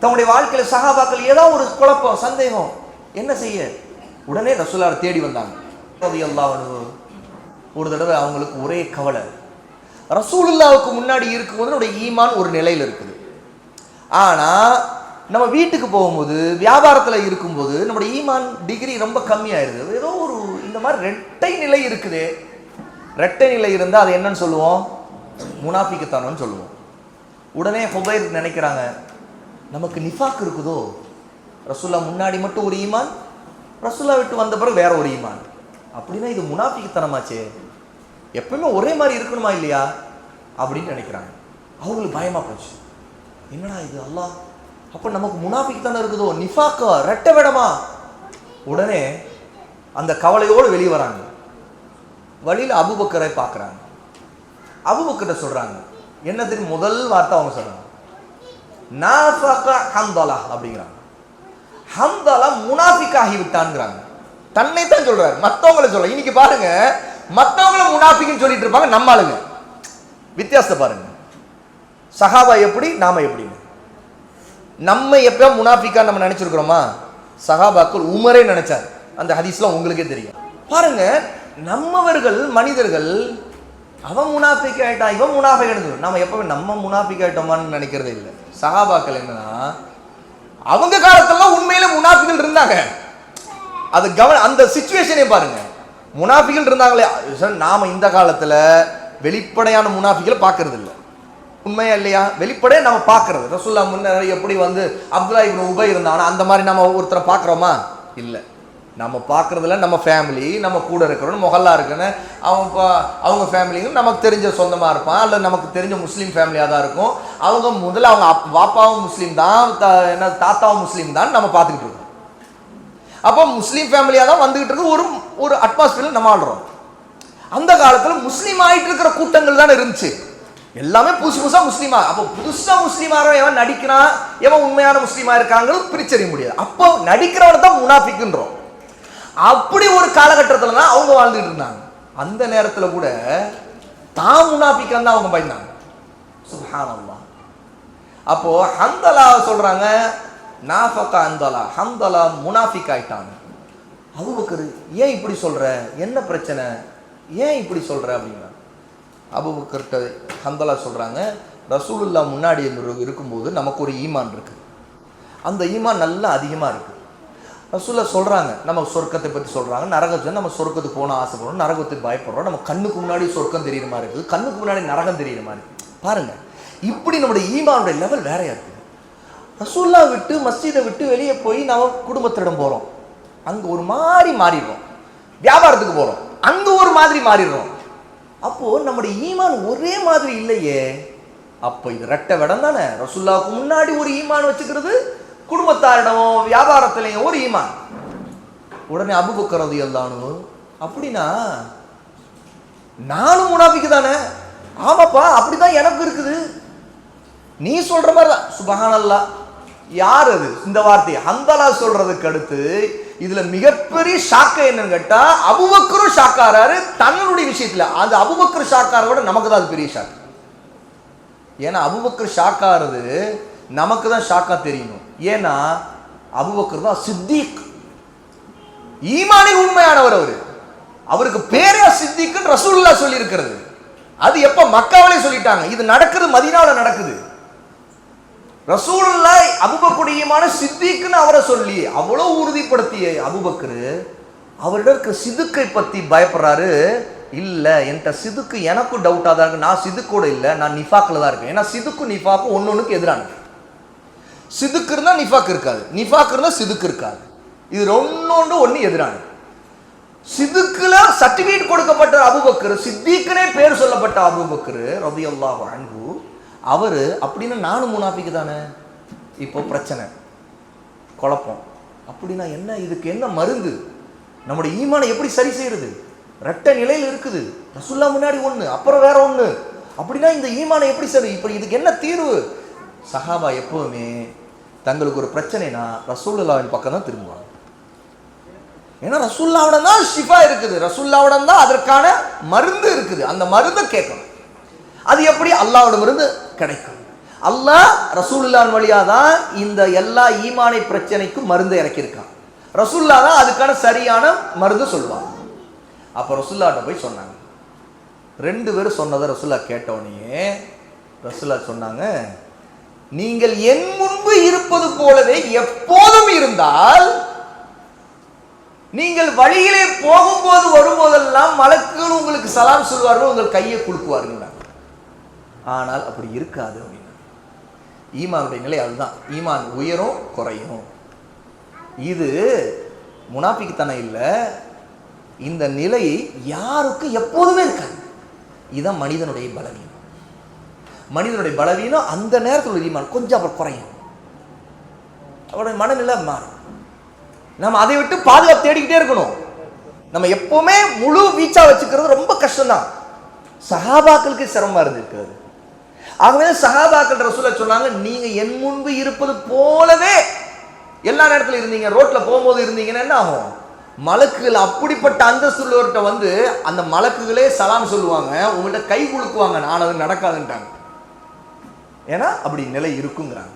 தன்னுடைய வாழ்க்கையில் சகாபாக்கள் ஏதோ ஒரு குழப்பம் சந்தேகம் என்ன செய்ய? உடனே ரசூலாவை தேடி வந்தாங்க. ரலியல்லாஹு அன்ஹு. ஒரு தடவை அவங்களுக்கு ஒரே கவலை. ரசூலுல்லாவுக்கு முன்னாடி இருக்கும்போது நம்முடைய ஈமான் ஒரு நிலையில் இருக்குது. ஆனால் நம்ம வீட்டுக்கு போகும்போது வியாபாரத்தில் இருக்கும்போது நம்முடைய ஈமான் டிகிரி ரொம்ப கம்மியாயிருது. ஏதோ ஒரு இந்த மாதிரி ரெட்டை நிலை இருக்குது. ரெட்டை நிலை இருந்தால் அது என்னன்னு சொல்லுவோம்? முனாஃபிக்குத்தானோன்னு சொல்லுவோம். உடனே ஹொபைர் நினைக்கிறாங்க நமக்கு நிஃபாக் இருக்குதோ? ரசுல்லா முன்னாடி மட்டும் ஒரு ஈமான் ரசுல்லா விட்டு வந்த பிறகு வேற ஒரு ஈமான். அப்படின்னா இது முனாஃபிக்குத்தனமாச்சே. எப்பவுமே ஒரே மாதிரி இருக்கணுமா இல்லையா? அப்படின்னு நினைக்கிறாங்க. அவங்களுக்கு பயமா போச்சு. என்னடா இது அல்லாஹ்? அப்போ நமக்கு முனாஃபிக் தானே இருக்குதோ? நிஃபாக்கா? ரெட்ட விடமா? உடனே அந்த கவலையோடு வெளியே வராங்க. வழியில் அபுபக்கரை பார்க்குறாங்க. அபுபக்கரை சொல்கிறாங்க என்ன முதல் வார்த்தை அவங்க சொல்கிறாங்க ஹம்தலா அப்படிங்கிறாங்க. ஹம்தலா முனாஃபிக் ஆகிவிட்டான்ங்கிறாங்க தன்னை தான் சொல்றாரு. மற்றவங்களை சொல்ல இன்னைக்கு பாருங்க மற்றவங்கள முனாஃபிக்னு சொல்லிட்டு இருப்பாங்க நம்ம ஆளுங்க. வித்தியாசத்தை பாருங்க. சஹாபா எப்படி நாம எப்படி? நம்ம எப்போ முனாஃபிக்கா நம்ம நினைச்சிருக்கிறோமா? சஹாபாக்கள் உமரே நினைச்சார். அந்த ஹதீஸ்லாம் உங்களுக்கே தெரியும். பாருங்க நம்மவர்கள் மனிதர்கள் அவன் முனாஃபிக் ஆகிட்டான் இவன் முனாஃபிக் ஆயிட்டு நம்ம எப்பவுமே நம்ம முனாஃபிக் ஆகிட்டோமான்னு நினைக்கிறதே இல்லை. சஹாபாக்கள் என்னன்னா அவங்க காலத்துலலாம் உண்மையில முனாஃபிகள் இருந்தாங்க. அது கவன அந்த சுச்சுவேஷனே பாருங்க. முனாஃபிகள் இருந்தாங்களே சார், நாம இந்த காலத்துல வெளிப்படையான முனாஃபிகளை பார்க்கறது இல்லை. உண்மையா இல்லையா? வெளிப்படையே நம்ம பார்க்கறது. ரசுல்லா முன்னர் எப்படி வந்து அப்துல்லா இவன் உபை இருந்தானோ அந்த மாதிரி நம்ம ஒருத்தரை பார்க்குறோமா? இல்லை. நம்ம பார்க்குறதுல நம்ம ஃபேமிலி நம்ம கூட இருக்கிறோம் மொஹல்லா இருக்குன்னு அவங்க பா- அவங்க ஃபேமிலியும் நமக்கு தெரிஞ்ச சொந்தமாக இருப்பான் இல்லை நமக்கு தெரிஞ்ச முஸ்லீம் ஃபேமிலியாக தான் இருக்கும். அவங்க முதல்ல அவங்க அப் வாப்பாவும் முஸ்லீம் தான் த என்ன தாத்தாவும் முஸ்லீம் தான் நம்ம பார்த்துக்கிட்டு இருக்கோம். அப்போ முஸ்லீம் ஃபேமிலியாக தான் வந்துக்கிட்டு இருக்கு ஒரு ஒரு அட்மாஸ்பியரில் நம்ம ஆடுறோம் அந்த காலத்தில் முஸ்லீம் ஆகிட்டு இருக்கிற கூட்டங்கள் தானே இருந்துச்சு. எல்லாமே புதுசு புதுசாக முஸ்லீமா அப்போ புதுசாக முஸ்லீமாக எவன் நடிக்கிறான் எவன் உண்மையான முஸ்லீமாக இருக்காங்கிறது பிரிச்சறிய முடியாது. அப்போ நடிக்கிறவன் தான் முனாஃபிக்குன்றோம். அப்படி ஒரு காலகட்டத்தில் தான் அவங்க வாழ்ந்துட்டு இருந்தாங்க. அந்த நேரத்தில் கூட தான் முனாஃபிக்கான் தான் அவங்க பயந்தாங்க. சுப்ஹானல்லாஹ். அப்போ ஹந்தலா சொல்றாங்க நாஃபக்கா ஹந்தலா ஹந்தலா முனாஃபிக் ஆயிட்டாங்க. அபுபக்கர் ஏன் இப்படி சொல்ற? என்ன பிரச்சனை? ஏன் இப்படி சொல்ற அப்படிங்கிறாங்க அபுபக்கர்கிட்ட ஹந்தலா சொல்றாங்க ரசூலுல்லா முன்னாடி இருக்கும்போது நமக்கு ஒரு ஈமான் இருக்கு. அந்த ஈமான் நல்லா அதிகமாக இருக்கு. ரசூல்லா சொல்கிறாங்க நம்ம சொர்க்கத்தை பற்றி சொல்கிறாங்க நரகத்தை நம்ம சொர்க்கத்துக்கு போன ஆசைப்படுறோம் நரகத்துக்கு பயப்படுறோம். நம்ம கண்ணுக்கு முன்னாடி சொர்க்கம் தெரியுற மாதிரி இருக்குது. கண்ணுக்கு முன்னாடி நரகம் தெரியுற மாதிரி பாருங்கள் இப்படி நம்முடைய ஈமானுடைய லெவல் வேறையாக இருக்குது ரசூல்லா விட்டு மஸ்ஜிதை விட்டு வெளியே போய் நம்ம குடும்பத்திடம் போகிறோம் அங்கே ஒரு மாதிரி மாறிடுறோம். வியாபாரத்துக்கு போகிறோம் அங்கே ஒரு மாதிரி மாறிடுறோம். அப்போது நம்முடைய ஈமான் ஒரே மாதிரி இல்லையே. அப்போ இது ரெட்டை விடம் தானே? ரசுல்லாவுக்கு முன்னாடி ஒரு ஈமான் வச்சுக்கிறது குடும்பத்தாரிடமும் வியாபாரத்திலையும் ஒரு ஈமான். உடனே அபுபக்கரது எல்லானு அப்படின்னா நானும் முனாபிக்கு தானே? ஆமாப்பா அப்படிதான் எனக்கு இருக்குது. நீ சொல்ற மாதிரி தான் சுபஹானல்லா. யார் அது? இந்த வார்த்தை ஹந்தலா சொல்றதுக்கு அடுத்து இதுல மிகப்பெரிய ஷாக்க என்னன்னு கேட்டா அபுபக்கரும் ஷாக்காராரு தன்னுடைய விஷயத்துல அந்த அபுபக்கர் ஷாக்கார விட நமக்கு தான் அது பெரிய ஷாக் ஏன்னா அபுபக்கர் ஷாக்காரது நமக்கு தான் ஷாக்கா தெரியணும். ஏன்னா அபுபக்கர் தான் சித்திக். ஈமானில் உண்மையானவர் அவரு. அவருக்கு பேரே சித்திக்குன்னு ரசூல்லா சொல்லி இருக்கிறது அது எப்ப மக்காவிலே சொல்லிட்டாங்க. இது நடக்குது மதீனாவுல நடக்குது. ரசூல்லா அபுபக்குடியமான சித்திக்குன்னு அவரை சொல்லி அவ்வளவு உறுதிப்படுத்திய அபுபக்கர் அவரிடம் இருக்க சிதுக்கை பத்தி பயப்படுறாரு. இல்ல என்கிட்ட சிதுக்கு எனக்கும் டவுட்டாக தான் இருக்கு. நான் சிதுக்கோட இல்லை நான் நிஃபாக்கில் தான் இருக்கேன். ஏன்னா சிதுக்கும் நிஃபாக்கும் ஒன்னொன்றுக்கு எதிரானது. சிதுக்கு இருந்தால் நிஃபாக் இருக்காது. நிஃபாக் இருந்தால் சிதுக்கு இருக்காது. இது ஒன்னொன்று ஒன்று எதிரானது. சிதுக்குல சர்டிஃபிகேட் கொடுக்கப்பட்ட அபுபக்கர் சித்திக்குனே பேர் சொல்லப்பட்ட அபுபக்கர் ரபியல்லாஹு அன்பு அவர் அப்படின்னா நானும் முனாஃபிக்கு தானே? இப்போ பிரச்சனை. குழப்பம். அப்படின்னா என்ன? இதுக்கு என்ன மருந்து? நம்முடைய ஈமானை எப்படி சரி செய்யறது? ரெட்ட நிலையில் இருக்குது. ரசுல்லா முன்னாடி ஒன்று அப்புறம் வேற ஒன்று அப்படின்னா இந்த ஈமானை எப்படி சரி இப்போ இதுக்கு என்ன தீர்வு? சஹாபா எப்போவுமே தங்களுக்கு ஒரு பிரச்சனைனா ரசூல்லாவின் பக்கம் தான் திரும்புவாங்க. ஏன்னா ரசூல்லாவுடன் தான் ஷிஃபா இருக்குது. ரசூல்லாவுடன் தான் அதற்கான மருந்து இருக்குது. அந்த மருந்தை கேட்கணும். அது எப்படி? அல்லாவிடமிருந்து கிடைக்கும். அல்லாஹ் ரசூல்லான் வழியாக தான் இந்த எல்லா ஈமானை பிரச்சனைக்கும் மருந்து இறக்கியிருக்கான். ரசூல்லா தான் அதுக்கான சரியான மருந்து சொல்லுவாங்க அப்போ ரசுல்லாட்ட போய் சொன்னாங்க. ரெண்டு பேரும் சொன்னதை ரசுல்லா கேட்டவனையே ரசுல்லா சொன்னாங்க நீங்கள் என் முன்பு இருப்பது போலவே எப்போதும் இருந்தால் நீங்கள் வழியிலே போகும்போது வரும்போதெல்லாம் மலக்குகள் உங்களுக்கு சலாம் சொல்வார்கள் உங்கள் கையை குலுக்குவார்கள் ஆனால் அப்படி இருக்காது அப்படின்னா. ஈமானுடைய நிலை அதுதான். ஈமான் உயரும் குறையும். இது முனாஃபிக்குத்தனம் இல்லை. இந்த நிலை யாருக்கும் எப்போதுமே இருக்காது. இதுதான் மனிதனுடைய பலவீனம். மனிதனுடைய பலவீனம் அந்த நேரத்தில் உள்ள ஈமான் கொஞ்சம் அப்புறம் குறையும். அவருடைய மனநிலை மாறும். நம்ம அதை விட்டு பாதுகாப்பு தேடிக்கிட்டே இருக்கணும். நம்ம எப்பவுமே முழு வீச்சா வச்சுக்கிறது ரொம்ப கஷ்டம்தான். சஹாபாக்களுக்கு சிரமமா இருந்திருக்கிறது. ஆகவே சஹாபாக்கள் ரசூல சொன்னாங்க நீங்க என் முன்பு இருப்பது போலவே எல்லா நேரத்துல இருந்தீங்க. ரோட்ல போகும்போது இருந்தீங்கன்னா என்ன ஆகும்? மலக்குகள் அப்படிப்பட்ட அந்தஸ்துள்ளவர்கிட்ட வந்து அந்த மலக்குகளே சலாம் சொல்லுவாங்க. உங்கள்கிட்ட கை குலுக்குவாங்க. நான் அது நடக்காதுன்ட்டாங்க. ஏன்னா அப்படி நிலை இருக்குங்கிறாங்க.